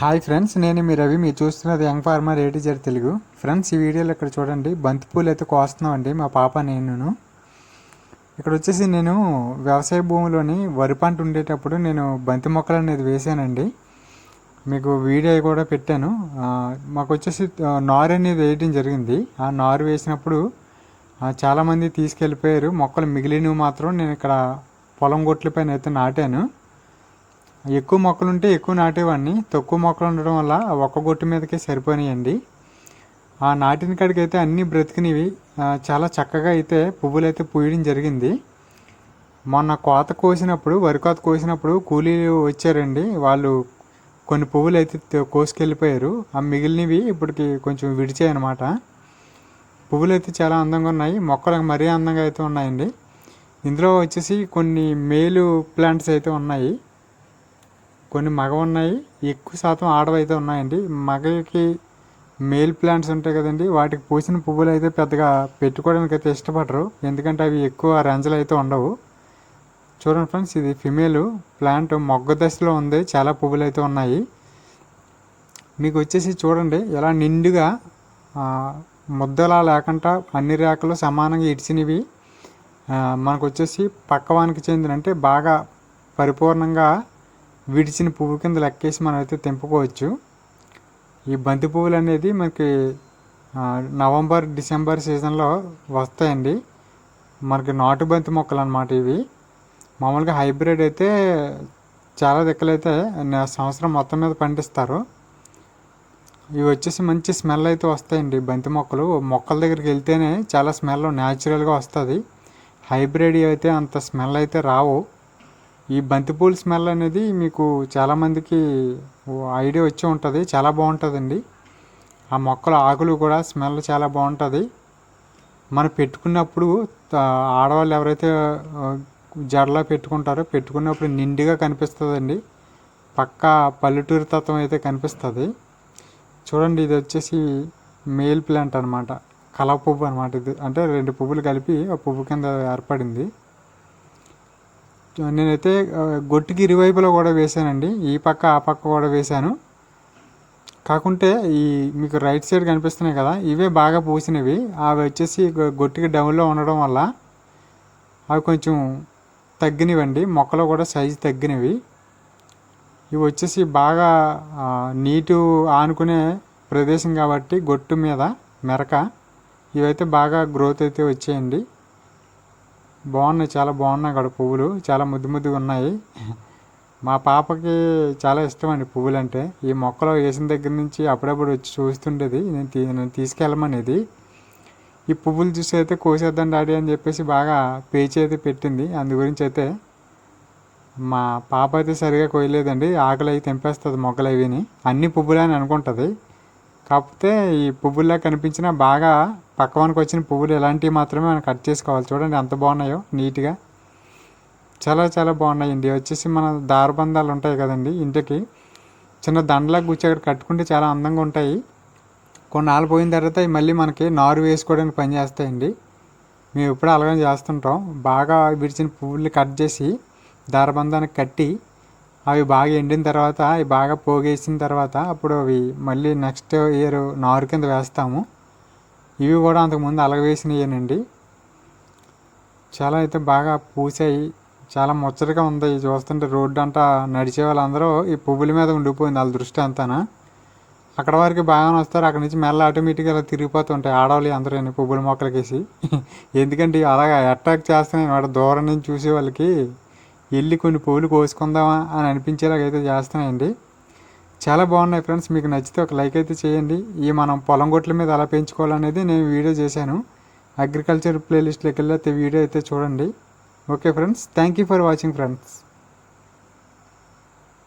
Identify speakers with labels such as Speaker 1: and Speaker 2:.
Speaker 1: Hi friends నేను మీ రవి. మీరు చూస్తున్నది యంగ్ ఫార్మర్ ఏటీజర్ తెలుగు. ఫ్రెండ్స్ ఈ వీడియోలో ఇక్కడ చూడండి. బంతిపూలు అయితే కోస్తున్నామండి మా పాప నేను ఇక్కడ వచ్చేసి నేను వ్యవసాయ భూమిలోని వరి పంట ఉండేటప్పుడు నేను బంతి మొక్కలు అనేది వేసానండి. మీకు వీడియో కూడా పెట్టాను. మాకు వచ్చేసి నారు అనేది వేయడం జరిగింది. ఆ నారు వేసినప్పుడు చాలామంది తీసుకెళ్ళిపోయారు. మొక్కలు మిగిలినవి మాత్రం నేను ఇక్కడ పొలం గొట్ల పైన అయితే నాటాను. ఎక్కువ మొక్కలు ఉంటే ఎక్కువ నాటేవాడిని. తక్కువ మొక్కలు ఉండడం వల్ల ఒక్క గొట్టు మీదకే సరిపోయినాయండి. ఆ నాటిన కాడికి అయితే అన్నీ బ్రతికినవి. చాలా చక్కగా అయితే పువ్వులు అయితే పూయడం జరిగింది. మొన్న కోత కోసినప్పుడు వరి కోత కోసినప్పుడు కూలీలు వచ్చారండి. వాళ్ళు కొన్ని పువ్వులు అయితే కోసుకెళ్ళిపోయారు. ఆ మిగిలినవి ఇప్పటికి కొంచెం విడిచాయి అనమాట పువ్వులు అయితే చాలా అందంగా ఉన్నాయి. మొక్కలు మరీ అందంగా అయితే ఉన్నాయండి. ఇందులో వచ్చేసి కొన్ని మేలు ప్లాంట్స్ అయితే ఉన్నాయి. కొన్ని మగ ఉన్నాయి ఎక్కువ శాతం ఆడవైతే ఉన్నాయండి. మగకి మేల్ ప్లాంట్స్ ఉంటాయి కదండి వాటికి పూసిన పువ్వులు అయితే పెద్దగా పెట్టుకోవడానికి అయితే ఇష్టపడరు. ఎందుకంటే అవి ఎక్కువ రంజలు అయితే ఉండవు. చూడండి ఫ్రెండ్స్ ఇది ఫిమేల్ ప్లాంట్. మొగ్గ దశలో ఉంది చాలా పువ్వులు అయితే ఉన్నాయి. మీకు వచ్చేసి చూడండి ఎలా నిండుగా ముద్దలా లేకుండా అన్ని రేఖలు సమానంగా ఇడిచినవి మనకు వచ్చేసి పక్కవానికి చెందిన అంటే బాగా పరిపూర్ణంగా విడిచిన పువ్వు కింద లెక్కేసి మనం అయితే తెంపుకోవచ్చు. ఈ బంతి పువ్వులు అనేది మనకి నవంబర్ డిసెంబర్ సీజన్లో వస్తాయండి. మనకి నాటు బంతి మొక్కలు అన్నమాట ఇవి. మామూలుగా హైబ్రిడ్ అయితే చాలా దిక్కలైతే సంవత్సరం మొత్తం మీద పండిస్తారు. ఇవి వచ్చేసి మంచి స్మెల్ అయితే వస్తాయండి బంతి మొక్కలు. మొక్కల దగ్గరికి వెళ్తేనే చాలా స్మెల్ న్యాచురల్గా వస్తుంది. హైబ్రిడ్ అయితే అంత స్మెల్ అయితే రావు. ఈ బంతిపూల స్మెల్ అనేది మీకు చాలామందికి ఐడియా వచ్చి ఉంటుంది చాలా బాగుంటుందండి. ఆ మొక్కల ఆకులు కూడా స్మెల్ చాలా బాగుంటుంది. మనం పెట్టుకున్నప్పుడు ఆడవాళ్ళు ఎవరైతే జడలా పెట్టుకుంటారో పెట్టుకున్నప్పుడు నిండుగా కనిపిస్తుందండి. పక్కా పల్లెటూరు తత్వం అయితే కనిపిస్తుంది. చూడండి ఇది వచ్చేసి మేల్ ప్లాంట్ అనమాట కలప పువ్వు అనమాట ఇది. అంటే రెండు పువ్వులు కలిపి ఆ పువ్వు కింద ఏర్పడింది. నేనైతే గొట్టుకి ఇరువైపులో కూడా వేశానండి. ఈ పక్క ఆ పక్క కూడా వేశాను. కాకుంటే ఈ మీకు రైట్ సైడ్ కనిపిస్తున్నాయి కదా ఇవే బాగా పూసినవి. అవి వచ్చేసి గొట్టుకి గొట్టికి డౌన్లో ఉండడం వల్ల అవి కొంచెం తగ్గినవండి. మొక్కలో కూడా సైజు తగ్గినవి. ఇవి వచ్చేసి బాగా నీటు ఆనుకునే ప్రదేశం కాబట్టి గొట్టు మీద మెరక ఇవైతే బాగా గ్రోత్ అయితే వచ్చాయండి. బాగున్నాయి చాలా బాగున్నాయి అక్కడ పువ్వులు. చాలా ముద్దు ముద్దుగా ఉన్నాయి. మా పాపకి చాలా ఇష్టం అండి పువ్వులు అంటే ఈ మొక్కలు వేసిన దగ్గర నుంచి అప్పుడప్పుడు వచ్చి చూస్తుండేది. నేను తీ నేను తీసుకెళ్ళమనేది. ఈ పువ్వులు చూసి అయితే కోసేద్దాం డాడీ అని చెప్పేసి బాగా పేచి అయితే పెట్టింది. అందు గురించి అయితే మా పాప అయితే సరిగా కోయలేదండి ఆకులు అవి తెంపేస్తుంది మొక్కలు అవిని. అన్ని పువ్వులు అని అనుకుంటుంది. కాకపోతే ఈ పువ్వుల్లో కనిపించినా బాగా పక్కవానికి వచ్చిన పువ్వులు ఇలాంటివి మాత్రమే మనం కట్ చేసుకోవాలి. చూడండి ఎంత బాగున్నాయో నీట్గా. చాలా చాలా బాగున్నాయండి వచ్చేసి మన దారబంధాలు ఉంటాయి కదండి ఇంటికి. చిన్న దండలా గుచ్చి అక్కడ కట్టుకుంటే చాలా అందంగా ఉంటాయి. కొన్నాళ్ళు పోయిన తర్వాత మళ్ళీ మనకి నారు వేసుకోవడానికి పనిచేస్తాయండి మేము ఎప్పుడు అలాగే చేస్తుంటాం. బాగా విడిచిన పువ్వులు కట్ చేసి దారబంధానికి కట్టి అవి బాగా ఎండిన తర్వాత అవి బాగా పోగేసిన తర్వాత అప్పుడు అవి మళ్ళీ నెక్స్ట్ ఇయర్ నారు కింద వేస్తాము. ఇవి కూడా అంతకుముందు అలగ చాలా అయితే బాగా పూసాయి. చాలా ముచ్చటగా ఉంది. చూస్తుంటే రోడ్డు అంతా నడిచే వాళ్ళందరూ ఈ పువ్వుల మీద ఉండిపోయింది వాళ్ళ దృష్టి అంతానా. అక్కడ వరకు బాగానే వస్తారు. అక్కడ నుంచి మెల్ల ఆటోమేటిక్గా అలా తిరిగిపోతుంటాయి ఆడవాళ్ళు అందరూ పువ్వుల మొక్కలకేసి. ఎందుకంటే అలాగా అట్రాక్ట్ చేస్తున్నాయి వాడు దూరం నుంచి చూసే వాళ్ళకి. వెళ్ళి కొన్ని పూలు కోసుకుందామా అని అనిపించేలాగా అయితే చేస్తున్నాయండి. చాలా బాగున్నాయి ఫ్రెండ్స్. మీకు నచ్చితే ఒక లైక్ అయితే చేయండి. ఈ మనం పొలం గొట్ల మీద అలా పెంచుకోవాలనేది నేను వీడియో చేశాను. అగ్రికల్చర్ ప్లేలిస్ట్లోకి వెళ్ళి అయితే వీడియో అయితే చూడండి. Okay friends. Thank you for watching friends.